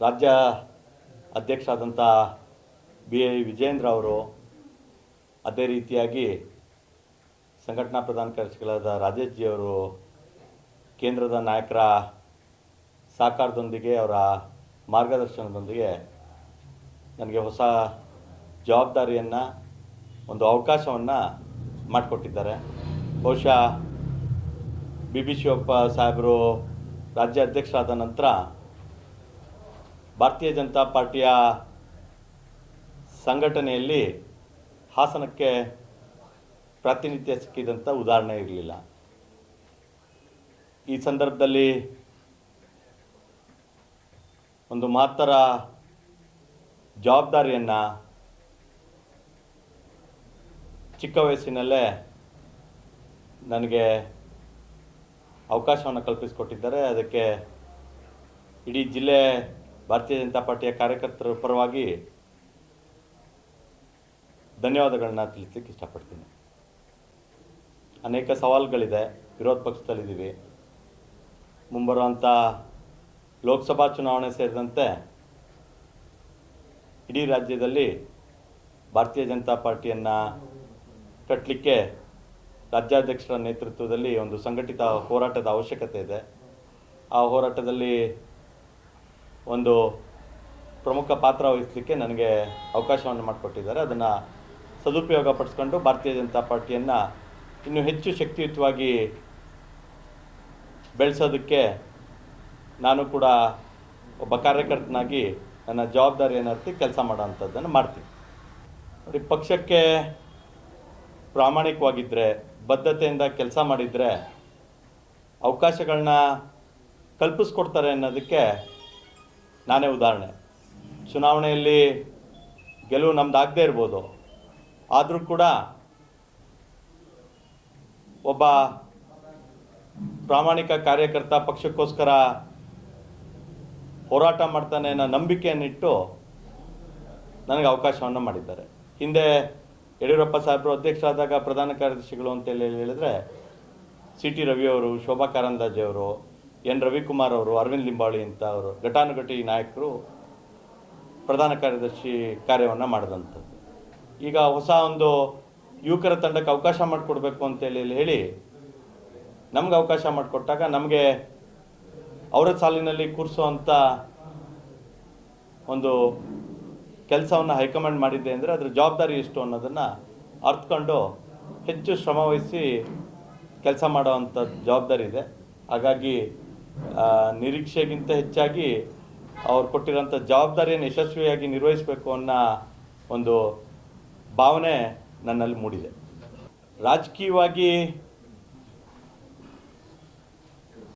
ರಾಜ್ಯ ಅಧ್ಯಕ್ಷರಾದಂಥ B I Vijayendra ಅವರು ಅದೇ ರೀತಿಯಾಗಿ ಸಂಘಟನಾ ಪ್ರಧಾನ ಕಾರ್ಯದರ್ಶಿಗಳಾದ ರಾಜೇಶ್ ಜಿ ಅವರು ಕೇಂದ್ರದ ನಾಯಕರ ಸಹಕಾರದೊಂದಿಗೆ ಅವರ ಮಾರ್ಗದರ್ಶನದೊಂದಿಗೆ ನನಗೆ ಹೊಸ ಜವಾಬ್ದಾರಿಯನ್ನು, ಒಂದು ಅವಕಾಶವನ್ನು ಮಾಡಿಕೊಟ್ಟಿದ್ದಾರೆ. ಬಹುಶಃ ಬಿ ಬಿ ಶಿವಪ್ಪ ಸಾಹೇಬರು ರಾಜ್ಯ ಅಧ್ಯಕ್ಷರಾದ ನಂತರ ಭಾರತೀಯ ಜನತಾ ಪಾರ್ಟಿಯ ಸಂಘಟನೆಯಲ್ಲಿ ಹಾಸನಕ್ಕೆ ಪ್ರಾತಿನಿಧ್ಯ ಸಿಕ್ಕಿದಂಥ ಉದಾಹರಣೆ ಇರಲಿಲ್ಲ. ಈ ಸಂದರ್ಭದಲ್ಲಿ ಒಂದು ಮಹತ್ತರ ಜವಾಬ್ದಾರಿಯನ್ನು ಚಿಕ್ಕ ವಯಸ್ಸಿನಲ್ಲೇ ನನಗೆ ಅವಕಾಶವನ್ನು ಕಲ್ಪಿಸಿಕೊಟ್ಟಿದ್ದಾರೆ. ಅದಕ್ಕೆ ಇಡೀ ಜಿಲ್ಲೆ ಭಾರತೀಯ ಜನತಾ ಪಾರ್ಟಿಯ ಕಾರ್ಯಕರ್ತರ ಪರವಾಗಿ ಧನ್ಯವಾದಗಳನ್ನ ತಿಳಿಸಲಿಕ್ಕೆ ಇಷ್ಟಪಡ್ತೀನಿ. ಅನೇಕ ಸವಾಲುಗಳಿದೆ, ವಿರೋಧ ಪಕ್ಷದಲ್ಲಿದ್ದೀವಿ. ಮುಂಬರುವಂಥ ಲೋಕಸಭಾ ಚುನಾವಣೆ ಸೇರಿದಂತೆ ಇಡೀ ರಾಜ್ಯದಲ್ಲಿ ಭಾರತೀಯ ಜನತಾ ಪಾರ್ಟಿಯನ್ನು ಕಟ್ಟಲಿಕ್ಕೆ ರಾಜ್ಯಾಧ್ಯಕ್ಷರ ನೇತೃತ್ವದಲ್ಲಿ ಒಂದು ಸಂಘಟಿತ ಹೋರಾಟದ ಅವಶ್ಯಕತೆ ಇದೆ. ಆ ಹೋರಾಟದಲ್ಲಿ ಒಂದು ಪ್ರಮುಖ ಪಾತ್ರ ವಹಿಸಲಿಕ್ಕೆ ನನಗೆ ಅವಕಾಶವನ್ನು ಮಾಡಿಕೊಟ್ಟಿದ್ದಾರೆ. ಅದನ್ನು ಸದುಪಯೋಗ ಪಡಿಸ್ಕೊಂಡು ಭಾರತೀಯ ಜನತಾ ಪಾರ್ಟಿಯನ್ನು ಇನ್ನೂ ಹೆಚ್ಚು ಶಕ್ತಿಯುತವಾಗಿ ಬೆಳೆಸೋದಕ್ಕೆ ನಾನು ಕೂಡ ಒಬ್ಬ ಕಾರ್ಯಕರ್ತನಾಗಿ ನನ್ನ ಜವಾಬ್ದಾರಿಯನ್ನು ಅರ್ತಿ ಕೆಲಸ ಮಾಡೋವಂಥದ್ದನ್ನು ಮಾಡ್ತೀನಿ. ನೋಡಿ, ಪಕ್ಷಕ್ಕೆ ಪ್ರಾಮಾಣಿಕವಾಗಿದ್ದರೆ ಬದ್ಧತೆಯಿಂದ ಕೆಲಸ ಮಾಡಿದರೆ ಅವಕಾಶಗಳನ್ನ ಕಲ್ಪಿಸ್ಕೊಡ್ತಾರೆ ಅನ್ನೋದಕ್ಕೆ ನಾನೇ ಉದಾಹರಣೆ. ಚುನಾವಣೆಯಲ್ಲಿ ಗೆಲುವು ನಮ್ಮದಾಗದೇ ಇರ್ಬೋದು. ಆದರೂ ಕೂಡ ಒಬ್ಬ ಪ್ರಾಮಾಣಿಕ ಕಾರ್ಯಕರ್ತ ಪಕ್ಷಕ್ಕೋಸ್ಕರ ಹೋರಾಟ ಮಾಡ್ತಾನೆ ಅನ್ನೋ ನಂಬಿಕೆಯನ್ನಿಟ್ಟು ನನಗೆ ಅವಕಾಶವನ್ನು ಮಾಡಿದ್ದಾರೆ. ಹಿಂದೆ ಯಡಿಯೂರಪ್ಪ ಸಾಹೇಬರು ಅಧ್ಯಕ್ಷರಾದಾಗ ಪ್ರಧಾನ ಕಾರ್ಯದರ್ಶಿಗಳು ಅಂತೇಳಿ ಹೇಳಿದರೆ ಸಿ ಟಿ ರವಿಯವರು ಶೋಭಾ ಕಾರಂದ್ಲಾಜೆ ಅವರು ಎನ್ ರವಿಕುಮಾರ್ ಅವರು, ಅರವಿಂದ್ ಲಿಂಬಾಳಿ ಅಂತ ಅವರು, ಘಟಾನುಘಟಿ ನಾಯಕರು ಪ್ರಧಾನ ಕಾರ್ಯದರ್ಶಿ ಕಾರ್ಯವನ್ನು ಮಾಡಿದಂಥದ್ದು. ಈಗ ಹೊಸ ಒಂದು ಯುವಕರ ತಂಡಕ್ಕೆ ಅವಕಾಶ ಮಾಡಿಕೊಡ್ಬೇಕು ಅಂತೇಳಿ ಹೇಳಿ ನಮ್ಗೆ ಅವಕಾಶ ಮಾಡಿಕೊಟ್ಟಾಗ ನಮಗೆ ಅವರ ಸಾಲಿನಲ್ಲಿ ಕೂರಿಸುವಂಥ ಒಂದು ಕೆಲಸವನ್ನು ಹೈಕಮಾಂಡ್ ಮಾಡಿದ್ದೆ ಅಂದರೆ ಅದರ ಜವಾಬ್ದಾರಿ ಎಷ್ಟು ಅನ್ನೋದನ್ನು ಅರ್ಥಕೊಂಡು ಹೆಚ್ಚು ಶ್ರಮವಹಿಸಿ ಕೆಲಸ ಮಾಡೋವಂಥ ಜವಾಬ್ದಾರಿ ಇದೆ. ಹಾಗಾಗಿ ನಿರೀಕ್ಷೆಗಿಂತ ಹೆಚ್ಚಾಗಿ ಅವ್ರು ಕೊಟ್ಟಿರೋಂಥ ಜವಾಬ್ದಾರಿಯನ್ನು ಯಶಸ್ವಿಯಾಗಿ ನಿರ್ವಹಿಸಬೇಕು ಅನ್ನೋ ಒಂದು ಭಾವನೆ ನನ್ನಲ್ಲಿ ಮೂಡಿದೆ. ರಾಜಕೀಯವಾಗಿ